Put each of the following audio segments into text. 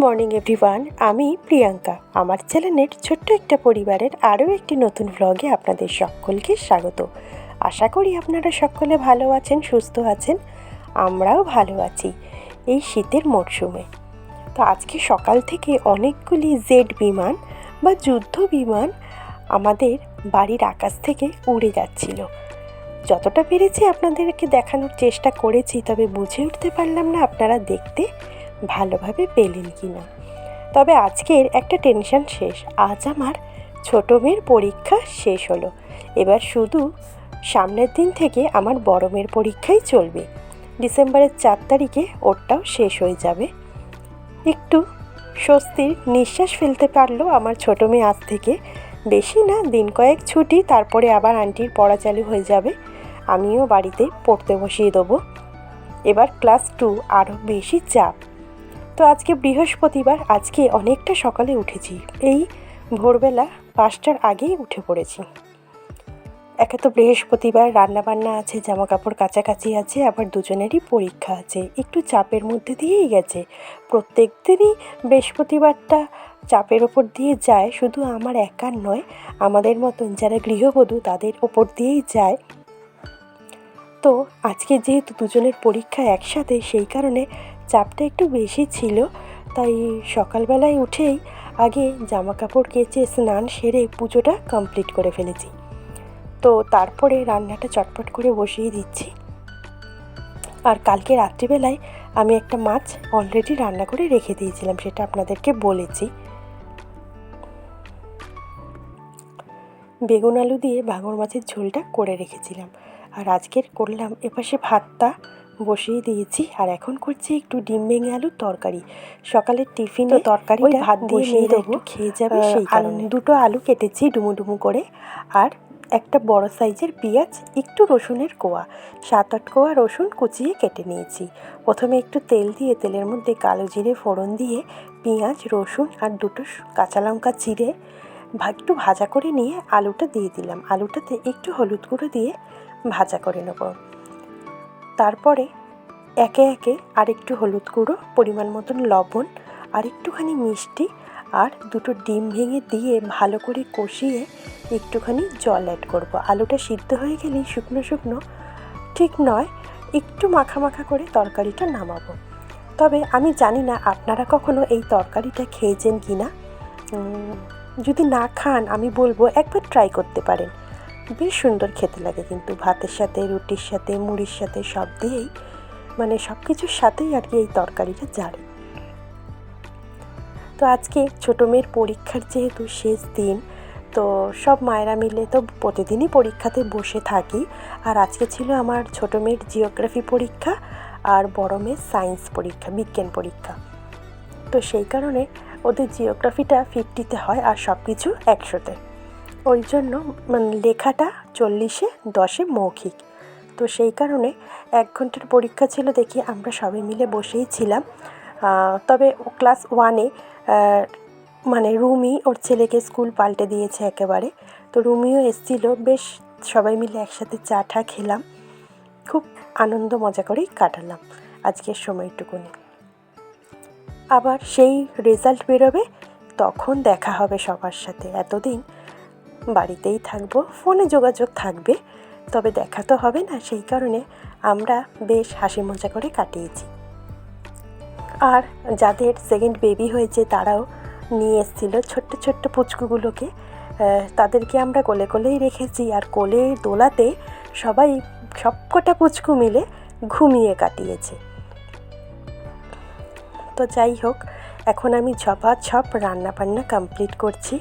Morning everyone আমি প্রিয়াঙ্কা। আমার চ্যানেলের ছোট্ট একটা পরিবারের আরও একটি নতুন ভ্লগে আপনাদের সকলকে স্বাগত। আশা করি আপনারা সকলে ভালো আছেন, সুস্থ আছেন। আমরাও ভালো আছি এই শীতের মরশুমে। তো আজকে সকাল থেকে অনেকগুলি জেড বিমান বা যুদ্ধ বিমান আমাদের বাড়ির আকাশ থেকে উড়ে যাচ্ছিল। যতটা পেরেছি আপনাদেরকে দেখানোর চেষ্টা করেছি, তবে বুঝে উঠতে পারলাম না আপনারা দেখতে ভালোভাবে পেলেন কি না তবে আজকের একটা টেনশন শেষ। আজ আমার ছোটো মেয়ের পরীক্ষা শেষ হলো। এবার শুধু সামনের দিন থেকে আমার বড় মেয়ের পরীক্ষাই চলবে। ডিসেম্বরের চার তারিখে ওরটাও শেষ হয়ে যাবে। একটু স্বস্তির নিঃশ্বাস ফেলতে পারল আমার ছোটো মেয়ে আজ থেকে। বেশি না, দিন কয়েক ছুটি, তারপরে আবার আন্টির পড়া চালু হয়ে যাবে। আমিও বাড়িতে পড়তে বসিয়ে দেবো। এবার ক্লাস টু আরও বেশি চাপ। তো আজকে বৃহস্পতিবার, আজকে অনেকটা সকালে উঠেছি। এই ভোরবেলা পাঁচটার আগেই উঠে পড়েছি। একে তো বৃহস্পতিবার, রান্নাবান্না আছে জামা কাপড় কাছাকাছি আছে, আবার দুজনেরই পরীক্ষা আছে। একটু চাপের মধ্যে দিয়েই গেছে। প্রত্যেক দিনই বৃহস্পতিবারটা চাপের ওপর দিয়ে যায়, শুধু আমার একার নয়, আমাদের মতন যারা গৃহবধূ তাদের ওপর দিয়েই যায়। তো আজকে যেহেতু দুজনের পরীক্ষা একসাথে, সেই কারণে চাপটা একটু বেশি ছিল, তাই সকালবেলায় উঠেই আগে জামা কাপড় কেচে স্নান সেরে পুজোটা কমপ্লিট করে ফেলেছি। তো তারপরে রান্নাটা চটপট করে বসিয়ে দিচ্ছি। আর কালকে রাত্রিবেলায় আমি একটা মাছ অলরেডি রান্না করে রেখে দিয়েছিলাম, সেটা আপনাদেরকে বলেছি। বেগুন আলু দিয়ে ভাঙর মাছের ঝোলটা করে রেখেছিলাম। আর আজকের করলাম এপাশে ভাতটা। বসিয়ে দিয়েছি আর এখন করছি একটু ডিম ভেঙে আলুর তরকারি। সকালের টিফিনে তরকারি ভাত বসিয়ে দেবো। খেয়ে যাবে সেই কারণে। দুটো আলু কেটেছি ডুমু ডুমু করে আর একটা বড় সাইজের পেঁয়াজ একটু রসুনের কোয়া। সাত আট কোয়া রসুন কুচিয়ে কেটে নিয়েছি। প্রথমে একটু তেল দিয়ে তেলের মধ্যে কালো জিরে ফোড়ন দিয়ে পেঁয়াজ রসুন আর দুটো কাঁচা লঙ্কা চিড়ে একটু ভাজা করে নিয়ে আলুটা দিয়ে দিলাম। আলুটাতে একটু হলুদ গুঁড়ো দিয়ে ভাজা করে নেব। তারপরে একে একে আর একটু হলুদ গুঁড়ো, পরিমাণ মতন লবণ, আর একটুখানি মিষ্টি, আর দুটো ডিম ভেঙে দিয়ে ভালো করে কষিয়ে একটুখানি জল অ্যাড করব। আলুটা সিদ্ধ হয়ে গেলেই শুকনো শুকনো ঠিক নয়, একটু মাখা মাখা করে তরকারিটা নামাবো। তবে আমি জানি না আপনারা কখনো এই তরকারিটা খেয়েছেন কি না যদি না খান আমি বলব একবার ট্রাই করতে পারেন। বেশ সুন্দর খেতে লাগে কিন্তু ভাতের সাথে, রুটির সাথে, মুড়ির সাথে সব দিয়েই মানে সব কিছুর সাথেই আর কি এই তরকারিটা জারে। তো আজকে ছোটো মেয়ের পরীক্ষার যেহেতু শেষ দিন, তো সব মায়েরা মিলে তো প্রতিদিনই পরীক্ষাতে বসে থাকি। আর আজকে ছিল আমার ছোটো মেয়ের জিওগ্রাফি পরীক্ষা আর বড় মেয়ের সায়েন্স পরীক্ষা, বিজ্ঞান পরীক্ষা। তো সেই কারণে ওদের জিওগ্রাফিটা ফিফটিতে হয় আর সব কিছু একশোতে। ওই জন্য মানে লেখাটা চল্লিশে, দশে মৌখিক। তো সেই কারণে এক ঘণ্টার পরীক্ষা ছিল, দেখি আমরা সবাই মিলে বসেই ছিলাম। তবে ক্লাস ওয়ানে মানে রুমি ওর ছেলেকে স্কুল পাল্টে দিয়েছে একেবারে। তো রুমিও এসছিল, বেশ সবাই মিলে একসাথে চা ঠা খেলাম। খুব আনন্দ মজা করেই কাটালাম আজকের সময়টুকুনি। আবার সেই রেজাল্ট বেরোবে, তখন দেখা হবে সবার সাথে। এতদিন বাড়িতেই থাকব, ফোনে যোগাযোগ থাকবে, তবে দেখা তো হবে না, সেই কারণে আমরা বেশ হাসি মজা করে কাটিয়েছি। আর যাদের সেকেন্ড বেবি হয়েছে, তারাও নিয়ে এসেছিল ছোট্ট ছোট্ট পুচকুগুলোকে। তাদেরকে আমরা কোলে কোলেই রেখেছি আর কোলে দোলাতে সবাই সবকটা পুচকু মিলে ঘুমিয়ে কাটিয়েছে। তো যাই হোক, এখন আমি ঝপা ছপ রান্না বান্না কমপ্লিট করছি।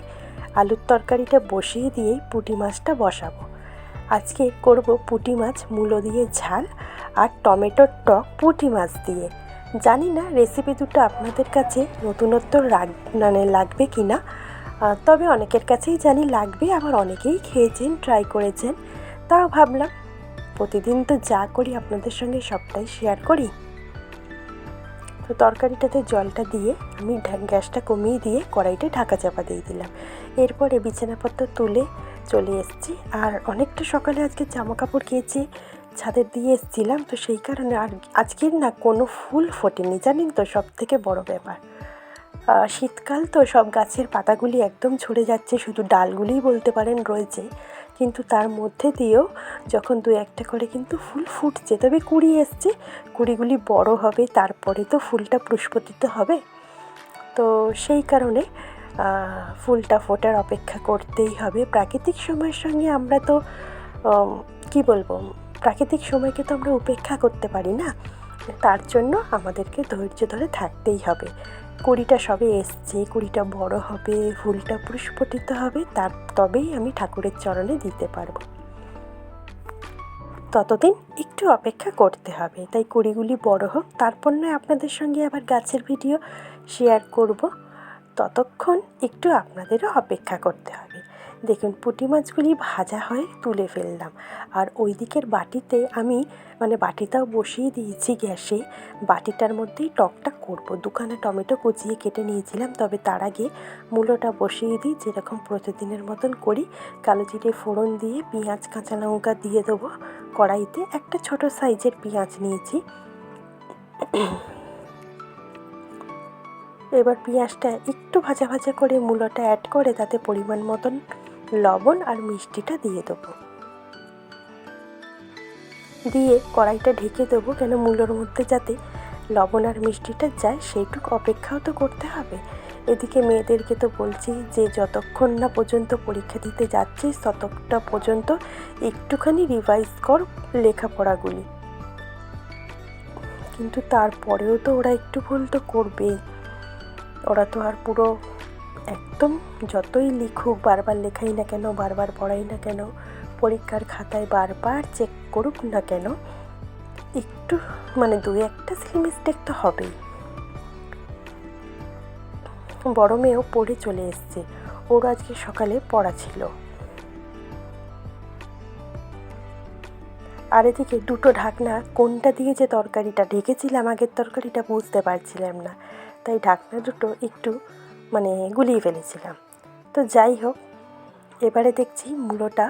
আলুর তরকারিটা বসিয়ে দিয়েই পুঁটি মাছটা বসাবো। আজকে করব পুঁটি মাছ, মূলো দিয়ে ঝাল আর টমেটোর টক পুঁটি মাছ দিয়ে। জানি না রেসিপি দুটো আপনাদের কাছে নতুনত্ব রাগ মানে লাগবে কি না তবে অনেকের কাছেই জানি লাগবে, আবার অনেকেই খেয়েছেন ট্রাই করেছেন, তাও ভাবলাম প্রতিদিন তো যা করি আপনাদের সঙ্গে সবটাই শেয়ার করি। তো তরকারিটাতে জলটা দিয়ে আমি গ্যাসটা কমিয়ে দিয়ে কড়াইটা ঢাকা চাপা দিয়ে দিলাম। এরপরে বিছানাপত্র তুলে চলে এসেছি। আর অনেকটা সকালে আজকে জামা কাপড় কেচে ছাদের দিয়ে এসেছিলাম। তো সেই কারণে আর আজকের না কোনো ফুল ফোটেনি। জানেন তো সব থেকে বড় ব্যাপার। শীতকাল তো সব গাছের পাতাগুলি একদম ঝরে যাচ্ছে। শুধু ডালগুলিই বলতে পারেন রয়েছে। কিন্তু তার মধ্যে দিয়েও যখন দু একটা করে কিন্তু ফুল ফুটছে, তবে কুড়ি এসছে, কুড়িগুলি বড় হবে, তারপরে তো ফুলটা পুষ্পতিত হবে। তো সেই কারণে ফুলটা ফোটার অপেক্ষা করতেই হবে। প্রাকৃতিক সময়ের সঙ্গে আমরা তো কি বলব, প্রাকৃতিক সময়কে তো আমরা উপেক্ষা করতে পারি না। তার জন্য আমাদেরকে ধৈর্য ধরে থাকতেই হবে। কুড়িটা সবে এসছে, কুড়িটা বড় হবে, ফুলটা পুষ্পটিত হবে, তার তবেই আমি ঠাকুরের চরণে দিতে পারব। ততদিন একটু অপেক্ষা করতে হবে, তাই কুড়িগুলি বড় হোক, তারপর নয় আপনাদের সঙ্গে আবার গাছের ভিডিও শেয়ার করব। ততক্ষণ একটু আপনাদেরও অপেক্ষা করতে হবে। দেখুন, পুঁটি মাছগুলি ভাজা হয়ে তুলে ফেললাম। আর ওই দিকের বাটিতে আমি মানে বাটিটাও বসিয়ে দিয়েছি গ্যাসে। বাটিটার মধ্যেই টকটা করব। দোকানে টমেটো কুচিয়ে কেটে নিয়েছিলাম, তবে তার আগে মূলোটা বসিয়ে দিই, যেরকম প্রতিদিনের মতন করি। কালো জিরে ফোড়ন দিয়ে পেঁয়াজ, কাঁচা লঙ্কা দিয়ে দেবো কড়াইতে। একটা ছোট সাইজের পেঁয়াজ নিয়েছি। এবার পেঁয়াজটা একটু ভাজা ভাজা করে মূলোটা অ্যাড করে, তাতে পরিমাণ মতন লবণ আর মিষ্টিটা দিয়ে দেবো। দিয়ে কড়াইটা ঢেকে দেবো কেন মূলোর মধ্যে যাতে লবণ আর মিষ্টিটা যায়, সেইটুকু অপেক্ষাও তো করতে হবে। এদিকে মেয়েদেরকে তো বলছি যে, যতক্ষণ না পর্যন্ত পরীক্ষা দিতে যাচ্ছিস, ততটা পর্যন্ত একটুখানি রিভাইজ কর লেখাপড়াগুলি। কিন্তু তারপরেও তো ওরা একটু ভুল তো করবেই। ওরা তো আর পুরো একদম যতই লিখুক, বারবার লেখাই না কেন, বারবার পড়াই না কেন, পরীক্ষার খাতায় বারবার চেক করুক না কেন, একটু মানে দু একটা সিলি মিস্টেক তো হবেই। বড় মেয়েও পড়ে চলে এসছে। ওর আজকে সকালে পড়া ছিল। আর এদিকে দুটো ঢাকনা, কোনটা দিয়ে যে তরকারিটা, ঢেকেছিলাম, আগের তরকারিটা বুঝতে পারছিলাম না। তাই ঢাকনা দুটো একটু মানে গুলিয়ে ফেলেছিলাম। তো যাই হোক, এবারে দেখছি মূলোটা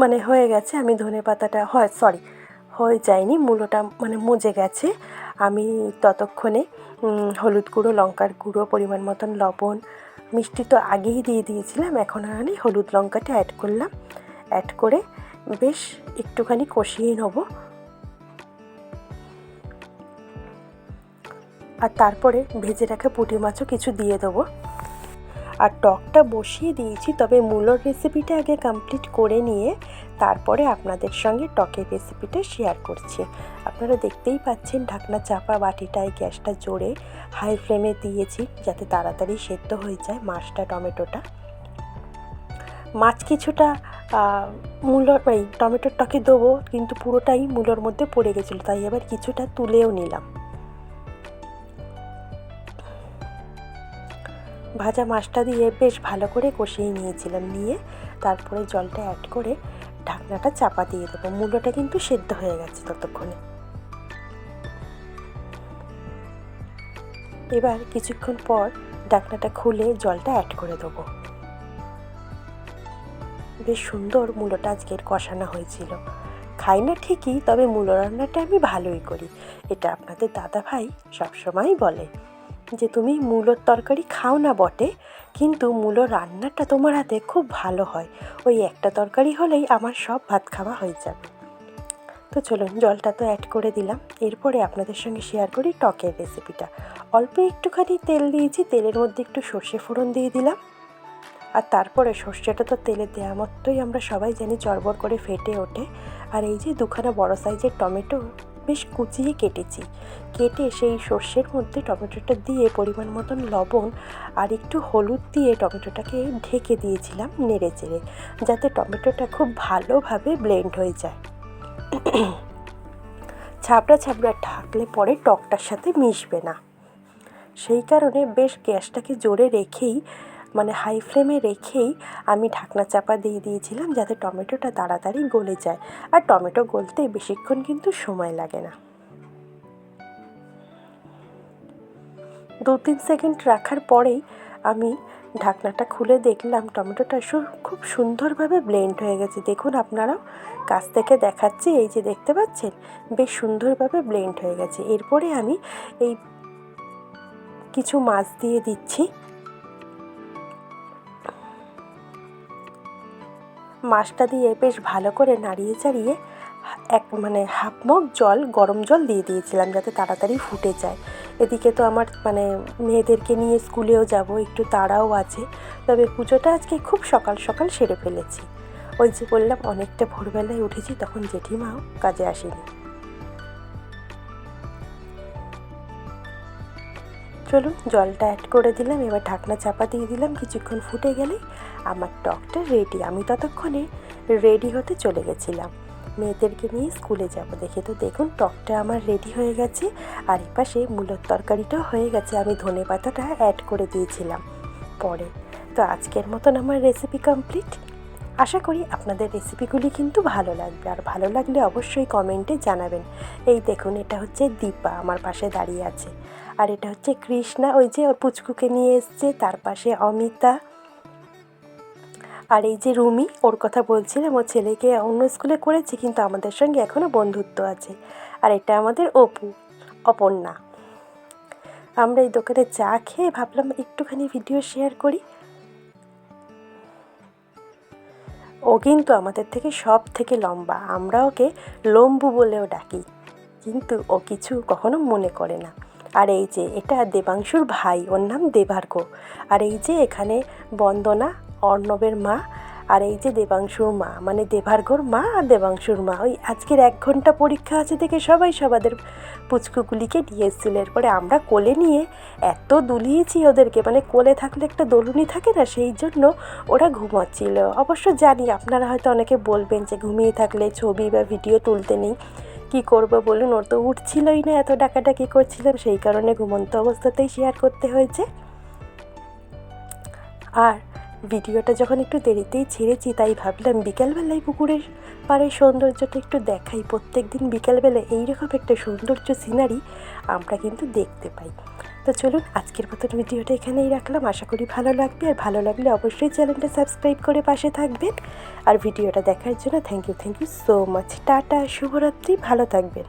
মানে হয়ে গেছে, আমি ধনে পাতাটা হয় সরি হয়ে যায়নি, মূলোটা মানে মজে গেছে। আমি ততক্ষণে হলুদ গুঁড়ো, লঙ্কার গুঁড়ো, পরিমাণ মতন লবণ, মিষ্টি তো আগেই দিয়ে দিয়েছিলাম, এখন আমি হলুদ লঙ্কাটা অ্যাড করলাম। অ্যাড করে বেশ একটুখানি কষিয়ে নেব। আর তারপরে ভেজে রাখা পুঁটি মাছও কিছু দিয়ে দেবো। আর টকটা বসিয়ে দিয়েছি, তবে মূলর রেসিপিটা আগে কমপ্লিট করে নিয়ে তারপরে আপনাদের সঙ্গে টকের রেসিপিটা শেয়ার করছি। আপনারা দেখতেই পাচ্ছেন ঢাকনা চাপা, বাটিটায় গ্যাসটা জোরে হাই ফ্লেমে দিয়েছি যাতে তাড়াতাড়ি সেদ্ধ হয়ে যায় মাছটা, টমেটোটা। মাছ কিছুটা মূলর, এই টমেটোর টকে দেবো, কিন্তু পুরোটাই মূলর মধ্যে পড়ে গেছিল, তাই এবার কিছুটা তুলেও নিলাম। ভাজা মাছটা দিয়ে বেশ ভালো করে কষিয়ে নিয়েছিলাম নিয়ে তারপরে জলটা অ্যাড করে ঢাকনাটা চাপা দিয়ে দেবো। মূলোটা কিন্তু সেদ্ধ হয়ে গেছে ততক্ষণে। এবার কিছুক্ষণ পর ঢাকনাটা খুলে জলটা অ্যাড করে দেবো। বেশ সুন্দর মূলোটা আজকের কষানো হয়েছিল। খাই না ঠিকই, তবে মূলো রান্নাটা আমি ভালোই করি। এটা আপনাদের দাদা ভাই সবসময়ই বলে। যে তুমি মূলোর তরকারি খাও না বটে, কিন্তু মূলো রান্নাটা তোমার হাতে খুব ভালো হয়। ওই একটা তরকারি হলেই আমার সব ভাত খাওয়া হয়ে যাবে। তো চলুন, জলটা তো অ্যাড করে দিলাম। এরপরে আপনাদের সঙ্গে শেয়ার করি টকের রেসিপিটা অল্প একটুখানি তেল দিয়েছি, তেলের মধ্যে একটু সর্ষে ফোড়ন দিয়ে দিলাম। আর তারপরে সর্ষেটা তো তেলে দেওয়া মতোই আমরা সবাই জানি চড়বড় করে ফেটে ওঠে। আর এই যে দুখানা বড় সাইজের টমেটো বেশ কুচিয়ে কেটেছি। কেটে সেই সর্ষের মধ্যে টমেটোটা দিয়ে পরিমাণ মতন লবণ আর একটু হলুদ দিয়ে টমেটোটাকে ঢেকে দিয়েছিলাম নেড়ে চেড়ে, যাতে টমেটোটা খুব ভালোভাবে ব্লেন্ড হয়ে যায়। ছাবড়া ছাবড়া ঢাকলে পরে টকটার সাথে মিশবে না। সেই কারণে বেশ গ্যাসটাকে জোরে রেখেই মানে হাই ফ্লেমে রেখেই আমি ঢাকনা চাপা দিয়ে দিয়েছিলাম যাতে টমেটোটা তাড়াতাড়ি গলে যায়। আর টমেটো গলতে বেশিক্ষণ কিন্তু সময় লাগে না। দু তিন সেকেন্ড রাখার পরেই আমি ঢাকনাটা খুলে দেখলাম টমেটোটা খুব সুন্দরভাবে ব্লেন্ড হয়ে গেছে। দেখুন আপনারাও কাছ থেকে দেখাচ্ছি, এই যে দেখতে পাচ্ছেন? বেশ সুন্দরভাবে ব্লেন্ড হয়ে গেছে। এরপরে আমি এই কিছু মাছ দিয়ে দিচ্ছি। মাছটা দিয়ে বেশ ভালো করে নাড়িয়ে চাড়িয়ে এক মানে হাফ মগ জল, গরম জল দিয়ে দিয়েছিলাম যাতে তাড়াতাড়ি ফুটে যায়। এদিকে তো আমার মানে মেয়েদেরকে নিয়ে স্কুলেও যাব, একটু তাড়াও আছে। তবে পুজোটা আজকে খুব সকাল সকাল সেরে ফেলেছি। ওই যে বললাম, অনেকটা ভোরবেলায় উঠেছি, তখন জেঠিমাও কাজে আসেনি। চলুন, জলটা অ্যাড করে দিলাম, এবার ঢাকনা চাপা দিয়ে দিলাম, কিছুক্ষণ ফুটে গেলে আমার টকটা রেডি আমি ততক্ষণে রেডি হতে চলে গেছিলাম। মেয়েদেরকে নিয়ে স্কুলে যাব। দেখে তো দেখুন টকটা আমার রেডি হয়ে গেছে, আর এপাশে মূলোর তরকারিটাও হয়ে গেছে। আমি ধনে পাতাটা অ্যাড করে দিয়েছিলাম পরে। তো আজকের মতন আমার রেসিপি কমপ্লিট আশা করি আপনাদের রেসিপিগুলি কিন্তু ভালো লাগবে। আর ভালো লাগলে অবশ্যই কমেন্টে জানাবেন। এই দেখুন, এটা হচ্ছে দীপা, আমার পাশে দাঁড়িয়ে আছে। আর এটা হচ্ছে কৃষ্ণা, ওই যে ওর পুচকুকে নিয়ে এসছে, তার পাশে অমিতা। আর এই যে রুমি, ওর কথা বলছিলাম, ও ছেলেকে অন্য স্কুলে করেছে, কিন্তু আমাদের সঙ্গে এখনও বন্ধুত্ব আছে। আর এটা আমাদের অপু, অপর্ণা। আমরা এই দোকানে চা খেয়ে ভাবলাম একটুখানি ভিডিও শেয়ার করি। ও কিন্তু আমাদের থেকে সব থেকে লম্বা, আমরা ওকে লম্বু বলেও ডাকি। কিন্তু ও কিছু কখনো মনে করে না। আর এই যে, এটা দেবাংশুর ভাই, ওর নাম দেবার্ঘ আর এই যে, এখানে বন্দনা, অর্ণবের মা, আর এই যে, দেবাংশুর মা মানে দেবার্ঘর মা আর দেবাংশুর মা। ওই আজকের এক ঘণ্টা পরীক্ষা আছে দেখে সবাই সবাদের পুচকুগুলিকে নিয়ে এসেছিল। এরপরে আমরা কোলে নিয়ে এত দুলিয়েছি ওদেরকে মানে কোলে থাকলে একটা দোলুনি থাকে না, সেই জন্য ওরা ঘুমাচ্ছিল। অবশ্য জানি, আপনারা হয়তো অনেকে বলবেন যে ঘুমিয়ে থাকলে ছবি বা ভিডিও তুলতে নেই। কি করব বলুন, ওর তো উঠছিলই না, এত ডাকাডাকি করছিলাম, সেই কারণে ঘুমন্ত অবস্থাতেই শেয়ার করতে হয়েছে। আর ভিডিওটা যখন একটু দেরিতেই ছেড়েছি, তাই ভাবলাম বিকেলবেলায় পুকুরের পাড়ের সৌন্দর্যটা একটু দেখাই। প্রত্যেক দিন বিকেলবেলায় এইরকম একটা সৌন্দর্য সিনারি আমরা কিন্তু দেখতে পাই। তো চলুন আজকের মতন ভিডিওটা এখানেই রাখলাম। আশা করি ভালো লাগবে। আর ভালো লাগলে অবশ্যই চ্যানেলটা সাবস্ক্রাইব করে পাশে থাকবেন। আর ভিডিওটা দেখার জন্য thank you thank you so much tata, শুভরাত্রি, ভালো থাকবেন।